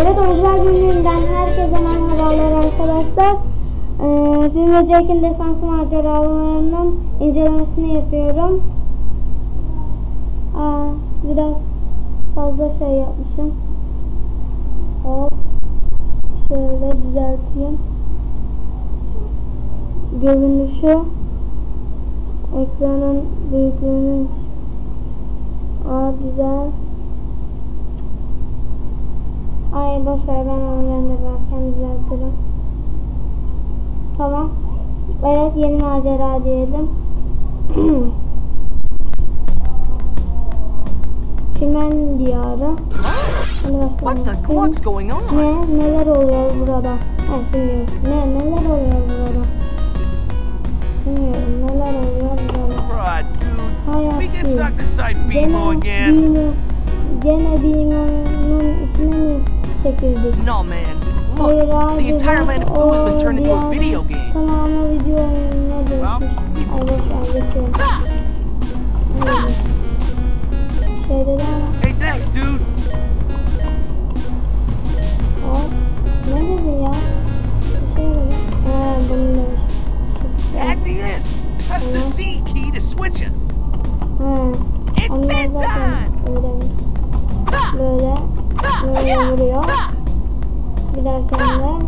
Evet Oyuncular Günlüğü'nden herkese merhabalar arkadaşlar. Ee, Film ve Jack'in desansı maceralarının incelemesini yapıyorum. Aa, biraz fazla şey yapmışım. Hop. Şöyle düzelteyim. Görünüşü ekranın büyüklüğünün Aa güzel. Ay boş ver ben onu renderlerken düzeltirim. Tamam. Evet yeni macera diyelim. Çimen diyarı. Hadi başlayalım. Ne neler oluyor burada? Ha bilmiyorum. Ne neler oluyor burada? Bilmiyorum neler oluyor burada. Hayat değil. Gene. Bimo, gene Bimo'nun içine mi No man. Look, the entire land of Boo has been turned into a video game. Tamamı video oyununa dönüştük. Evet, evet. Şeyde de Hey thanks dude. O, At the end. Key to switch us. It's bedtime.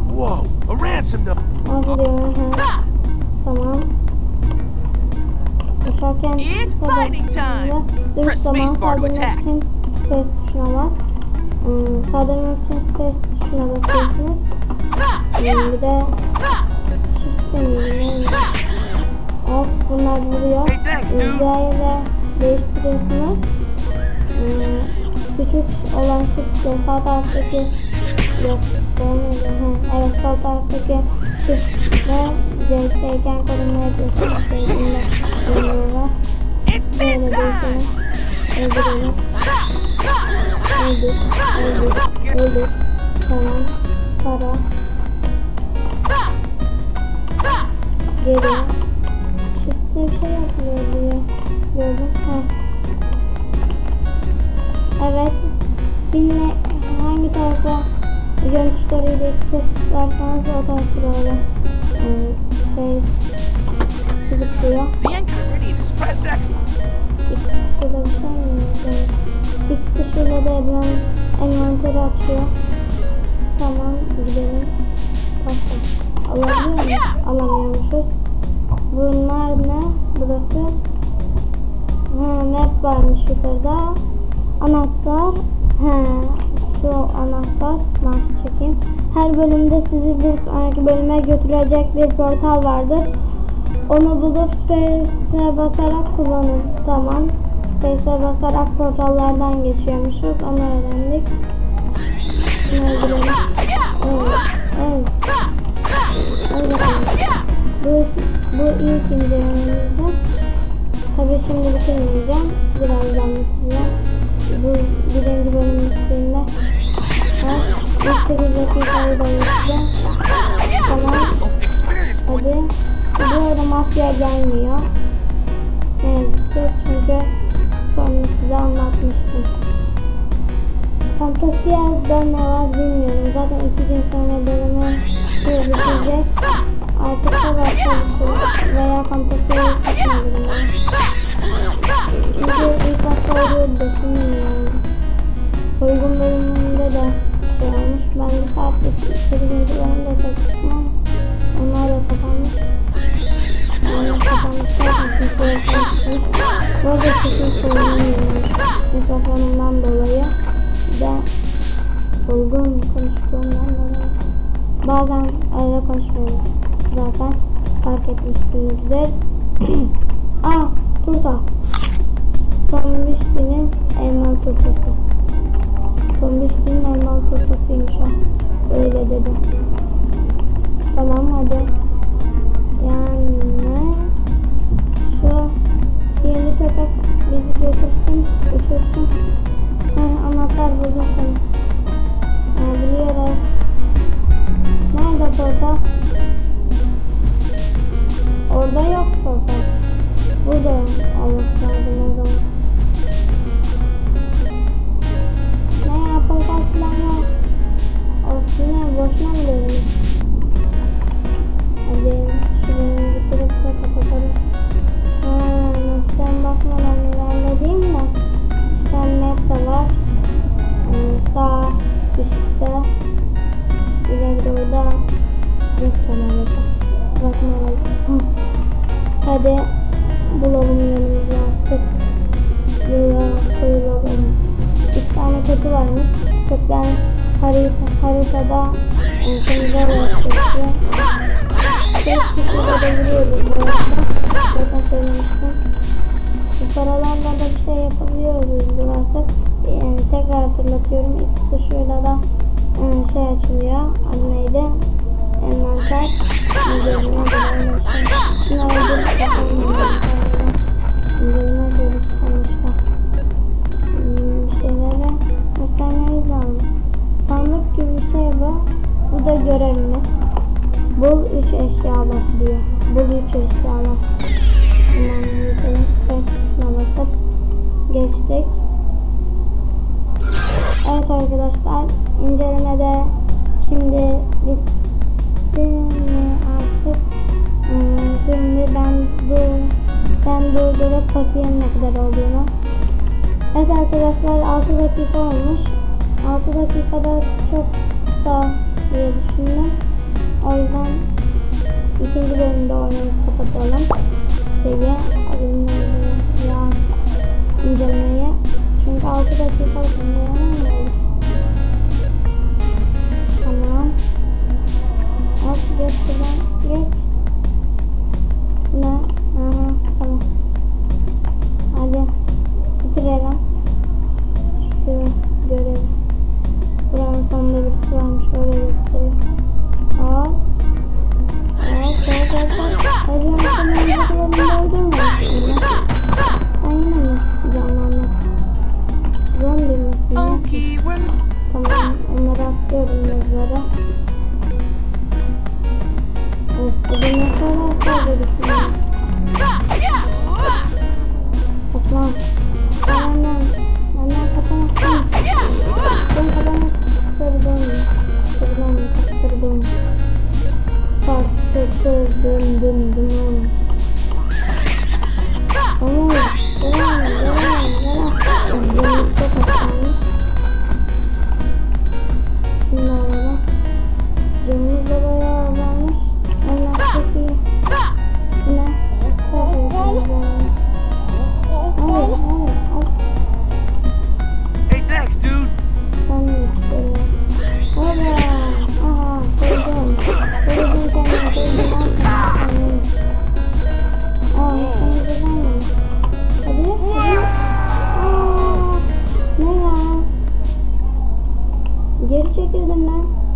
Whoa! A ransom note. It's fighting time. Press space bar to attack. Hey, thanks, dude. Küçük olan shift'le sağ taraftaki yok. Ha, evet sağ taraftaki shift'le CS'yken korunma yapıyorsunuz. Şeklinde vuruyorlar. It's Böyle bedtime. diyorsunuz. Öldürelim. Öldür. Öldür. Öldür. Tamam. Para. Geri. Shift'te bir şey yapılıyor diye gördüm. Ha. Evet. Binle hangi tarafa tuşlarıyla tıklarsanız o tarafa doğru şey is press X. İlk tuşuyla da elman, envanteri açıyor. Tamam gidelim. Başla. Alabiliyor muyuz? Alamıyormuşuz. Bunlar ne? Burası. Ha, map varmış yukarıda. Anahtar. He, şu anahtar. Ben çekeyim. Her bölümde sizi bir sonraki bölüme götürecek bir portal vardır. Onu bulup Space'e basarak kullanın. Tamam. Space'e basarak portallardan geçiyormuşuz. Onu öğrendik. Şunu öldürelim. Evet. Bu, bu ilk incelememizde. Tabii şimdi bitirmeyeceğim. Birazdan bitireceğim. Bu birinci bölüm bittiğinde. Ha, ilk 8 dakikayı da bitireceğim. Tamam. Hadi. Bu arada mafya gelmiyor. Evet, çünkü sonra size anlatmıştım. Fantasiyel'da ne var bilmiyorum. Zaten iki gün sonra bölümü bitecek. Artık da başlamışız. Veya Fantasiyel'i çıkmadım. Çünkü ilk başta oluyordu Bu arada sesim sorunluyum. Mikrofonumdan dolayı ve olgun konuştuğumdan dolayı. Bazen öyle konuşmuyorum. Zaten fark etmişsinizdir. Aa, turta. Tombişli'nin elmalı turtası. Tombişli'nin elmalı turtasıymış o. Öyle dedi. Tamam hadi. Yani Hadi bulalım yanımıza artık. Yola koyulalım. Bir tane kötü varmış. Kökten harita, haritada insanlar yaşıyor. Beş kişiyle de vuruyoruz bu arada. Zaten söylemiştim. Bu paralarla da bir şey yapabiliyoruz bu artık. Yani tekrar hatırlatıyorum. X tuşuyla da e, şey açılıyor. Adı neydi? Envanter. Üzerine Bu da görevimiz. Bul 3 eşyalar diyor. Bul 3 eşyalar. Şuna basıp geçtik. Evet arkadaşlar incelemede şimdi bitti mi artık Hmm, şimdi ben dur ben durdurup bakayım ne kadar olduğunu. Evet arkadaşlar 6 dakika olmuş. 6 dakikada çok kısa diye düşündüm. O yüzden ikinci bölümde oyunu kapatalım. Şeyi adını ya incelemeyi. Çünkü 6 dakika sonra yaramıyor. kebanyakan aku dari sini apa mana mana katanya katanya katanya terbang terbang terbang satu terbang terbang kamu terbang Geri çekildim.